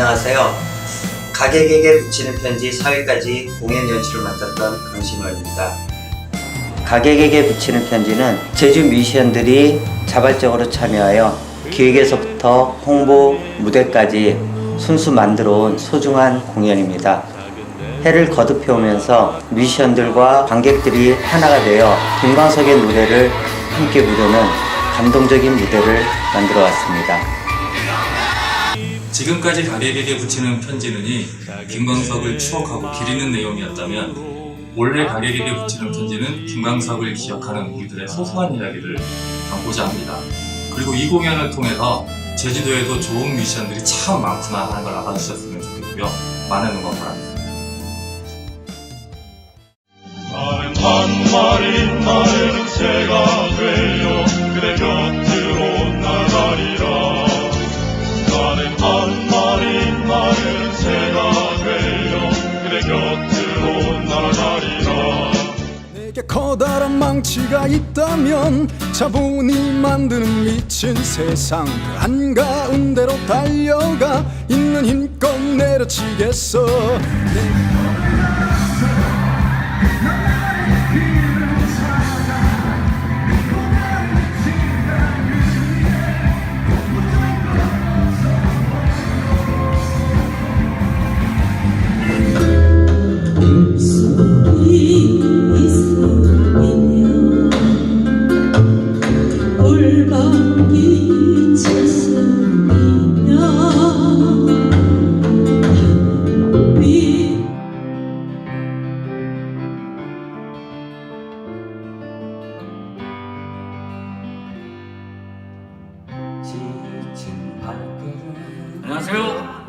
안녕하세요. 가객에게 붙이는 편지 4회까지 공연 연출을 맡았던 강신월입니다. 가객에게 붙이는 편지는 제주 뮤지션들이 자발적으로 참여하여 기획에서부터 홍보, 무대까지 순수 만들어 온 소중한 공연입니다. 해를 거듭해오면서 뮤지션들과 관객들이 하나가 되어 김광석의 노래를 함께 부르는 감동적인 무대를 만들어 왔습니다. 지금까지 가객에게 붙이는 편지는이 김광석을 추억하고 기리는 내용이었다면 원래 가객에게 붙이는 편지는 김광석을 기억하는 우리들의 소소한 이야기를 담고자 합니다. 그리고 이 공연을 통해서 제주도에도 좋은 뮤지션들이 참 많구나 하는 걸 알아주셨으면 좋겠고요. 많은 응원 바랍니다. 한 마리 나는 새가 되어 커다란 망치가 있다면 자본이 만드는 미친 세상 그 한가운 대로 달려가 있는 힘껏 내려치겠어 안녕하세요.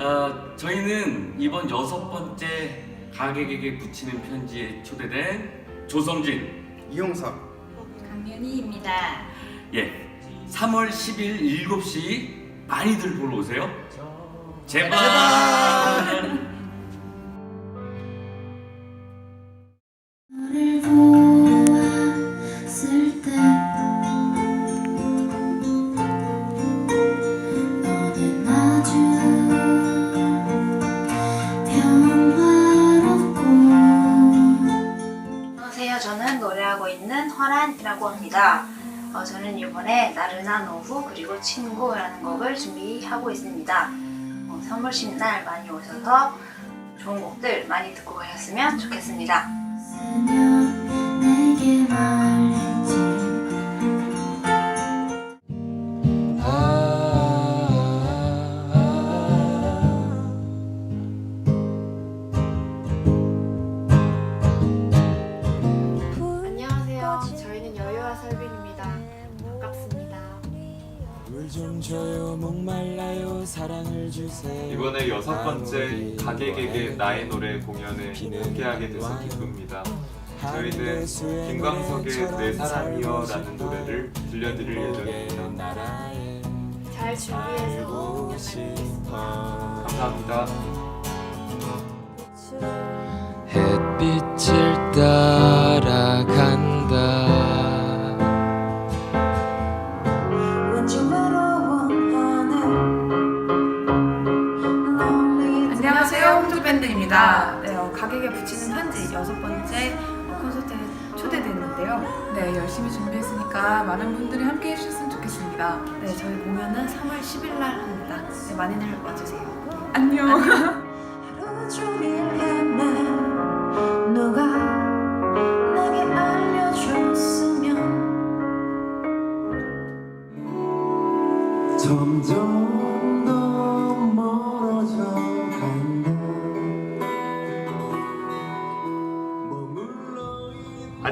어, 저희는 이번 여섯 번째 가객에게 붙이는 편지에 초대된 조성진, 강윤희입니다. 예, 3월 10일 7시 많이들 보러 오세요. 제발. 허란이라고 합니다. 어, 저는 이번에 나른한 오후 그리고 친구라는 곡을 준비하고 있습니다. 어, 선물 신날 많이 오셔서 좋은 곡들 많이 듣고 가셨으면 좋겠습니다. 설빈입니다. 반갑습니다. 물좀 줘요 목말라요 사랑을 주세요 이번에 여섯 번째 가객에게 나의 노래 공연에 함께하게 돼서 기쁩니다. 저희는 김광석의 내 사랑이여라는 노래를 들려드릴 예정입니다. 잘 준비해서 감사합니다. 안녕하세요. 홍조밴드입니다. 네, 어, 가격에 붙이는 편지 여섯 번째 어, 콘서트에 초대됐는데요. 네 열심히 준비했으니까 많은 분들이 함께 해주셨으면 좋겠습니다. 네 저희 공연은 3월 10일 날 합니다. 네, 많이들 와주세요. 안녕. 하루 종일 헤맨 누가 내게 알려줬으면. 점점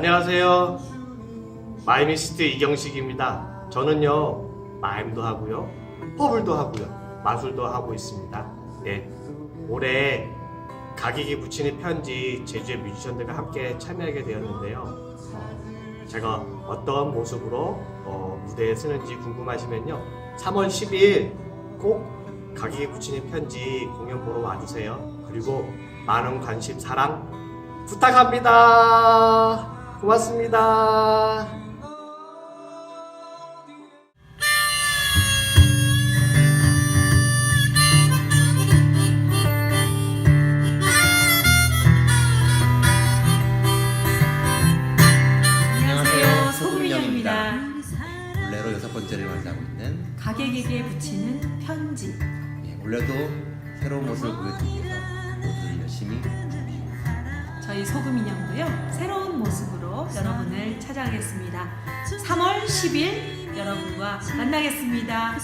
안녕하세요. 마이미스트 이경식입니다. 저는요, 마임도 하고요, 퍼블도 하고요, 마술도 하고 있습니다. 네. 올해 가객이 붙이는 편지 제주의 뮤지션들과 함께 참여하게 되었는데요. 제가 어떤 모습으로 어, 무대에 쓰는지 궁금하시면요. 3월 10일 꼭 가객이 붙이는 편지 공연 보러 와주세요. 그리고 많은 관심, 사랑 부탁합니다. 고맙습니다. 안녕하세요. 소금인형입니다. 올해로 여섯 번째를 만나고 있는 가객에게 붙이는 편지. 예, 올해도 새로운 모습을 보여드리기 위해서 모두 열심히 저희 소금 인형도요 새로운 모습으로 여러분을 찾아가겠습니다 3월 10일 여러분과 만나겠습니다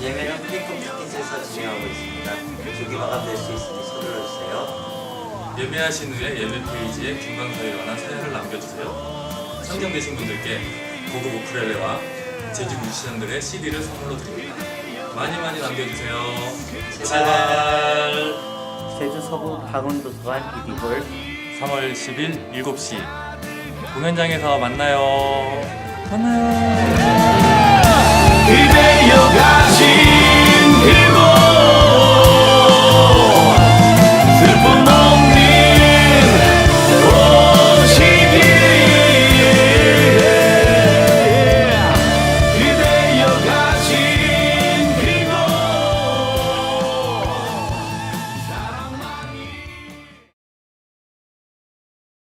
예매는 핑크 티켓에서 진행하고 있습니다. 조기 마감될 수 있으니 서둘러 주세요. 예매하신 후에 예매 페이지에 김광석에 관한 사연을 남겨주세요. 선정되신 분들께 고급 우쿨렐레와 제주 뮤지션들의 CD를 선물로 드립니다. 많이 많이 남겨주세요. 제발. 제주 서부 방언도서관 이디홀 3월 10일 7시 공연장에서 만나요. 만나요.